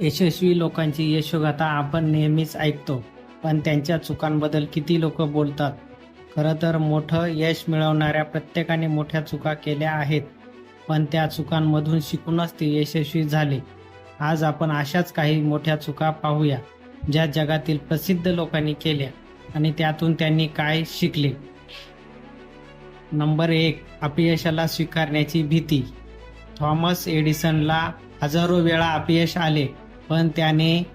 यशस्वी लोकांची यशोगाथा आपण नेहमीच ऐकतो पण त्यांच्या चुकांबद्दल किती लोक बोलतात? खरं तर मोठं यश मिळवणाऱ्या प्रत्येकाने मोठ्या चुका केल्या आहेत पण त्या चुकांमधून शिकूनच ते यशस्वी झाले. आज आपण अशाच काही मोठ्या चुका पाहूया ज्या जगातील प्रसिद्ध लोकांनी केल्या आणि त्यातून त्यांनी काय शिकले. नंबर एक अपयशाला स्वीकारण्याची भीती. थॉमस एडिसनला हजारो वेळा अपयश आले पण त्याने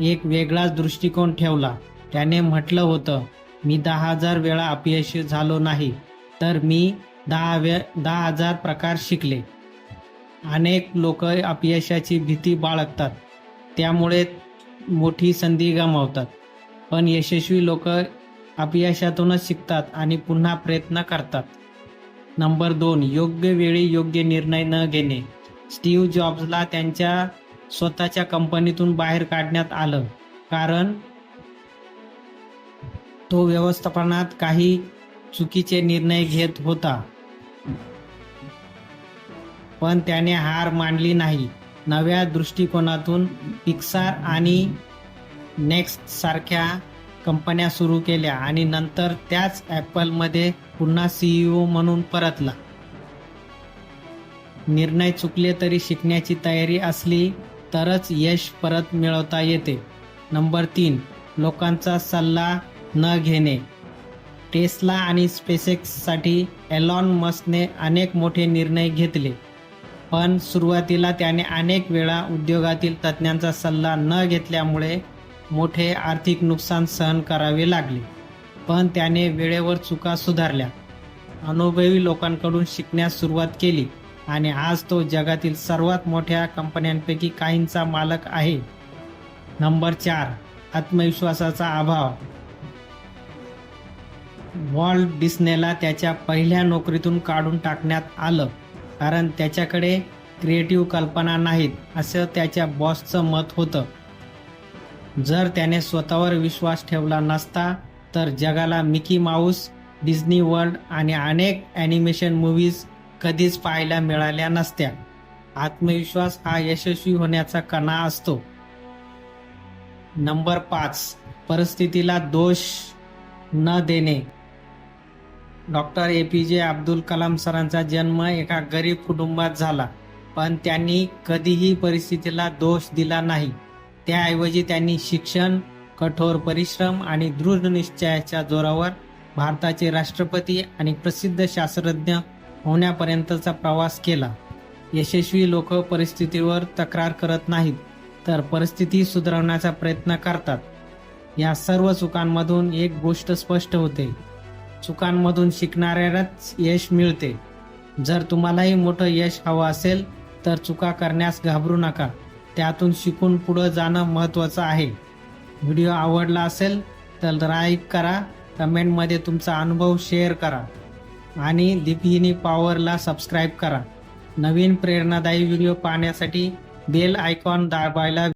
एक वेगळाच दृष्टिकोन ठेवला. त्याने म्हटलं होतं मी दहा हजार वेळा अपयशी झालो नाही तर मी दहा वे दहा हजार प्रकार शिकले. अनेक लोक अपयशाची भीती बाळगतात. त्यामुळे मोठी संधी गमावतात. पण यशस्वी लोक अपयशातूनच शिकतात आणि पुन्हा प्रयत्न करतात. नंबर दोन योग्य वेळी योग्य निर्णय न घेणे. स्टीव्ह जॉब्सला त्यांच्या स्वतःच्या कंपनीतून बाहेर काढण्यात आलं. कारण तो व्यवस्थापनात काही चुकीचे निर्णय घेत होता. पण त्याने हार मानली नाही. नव्या दृष्टिकोनातून पिक्सार आणि नेक्स्ट सारख्या कंपन्या सुरू केल्या आणि नंतर त्याच ॲपलमध्ये पुन्हा सीईओ म्हणून परतला. निर्णय चुकले तरी शिकण्याची तयारी असली तरच यश परत मिळवता येते. नंबर तीन लोकांचा सल्ला न घेणे. टेस्ला आणि स्पेसेक्ससाठी एलॉन मस्कने अनेक मोठे निर्णय घेतले. पण सुरुवातीला त्याने अनेक वेळा उद्योगातील तज्ज्ञांचा सल्ला न घेतल्यामुळे मोठे आर्थिक नुकसान सहन करावे लागले. पण त्याने वेळेवर चुका सुधारल्या. अनुभवी लोकांकडून शिकण्यास सुरुवात केली. आणि आज तो जगातील सर्वात मोठ्या कंपन्यांपैकी काहींचा मालक आहे. नंबर चार आत्मविश्वासाचा अभाव. वॉल्ट डिस्नेला त्याच्या पहिल्या नोकरीतून काढून टाकण्यात आलं कारण त्याच्याकडे क्रिएटिव्ह कल्पना नाहीत असं त्याच्या बॉसचं मत होतं. जर त्याने स्वतःवर विश्वास ठेवला नसता तर जगाला मिकी माऊस डिझनी वर्ल्ड आणि अनेक ॲनिमेशन मूव्हीज कधीच पाहायला मिळाल्या नसत्या. आत्मविश्वास हा यशस्वी होण्याचा कणा असतो. नंबर पाच. परिस्थितीला दोष न देणे. डॉक्टर ए पी जे अब्दुल कलाम सरांचा जन्म एका गरीब कुटुंबात झाला पण त्यांनी कधीही परिस्थितीला दोष दिला नाही. त्याऐवजी त्यांनी शिक्षण कठोर परिश्रम आणि दृढ निश्चयाच्या जोरावर भारताचे राष्ट्रपती आणि प्रसिद्ध शास्त्रज्ञ होण्यापर्यंतचा प्रवास केला. यशस्वी लोक परिस्थितीवर तक्रार करत नाहीत तर परिस्थिती सुधारवण्याचा प्रयत्न करतात. या सर्व चुकांमधून एक गोष्ट स्पष्ट होते. चुकांमधून शिकणाऱ्यालाच यश मिळते. जर तुम्हालाही मोठं यश हवं असेल तर चुका करण्यास घाबरू नका. त्यातून शिकून पुढं जाणं महत्त्वाचं आहे. व्हिडिओ आवडला असेल तर लाईक करा कमेंटमध्ये तुमचा अनुभव शेअर करा. आणि दीपहिनी पॉवरला सबस्क्राईब करा. नवीन प्रेरणादायी व्हिडिओ पाहण्यासाठी बेल आयकॉन दाबायला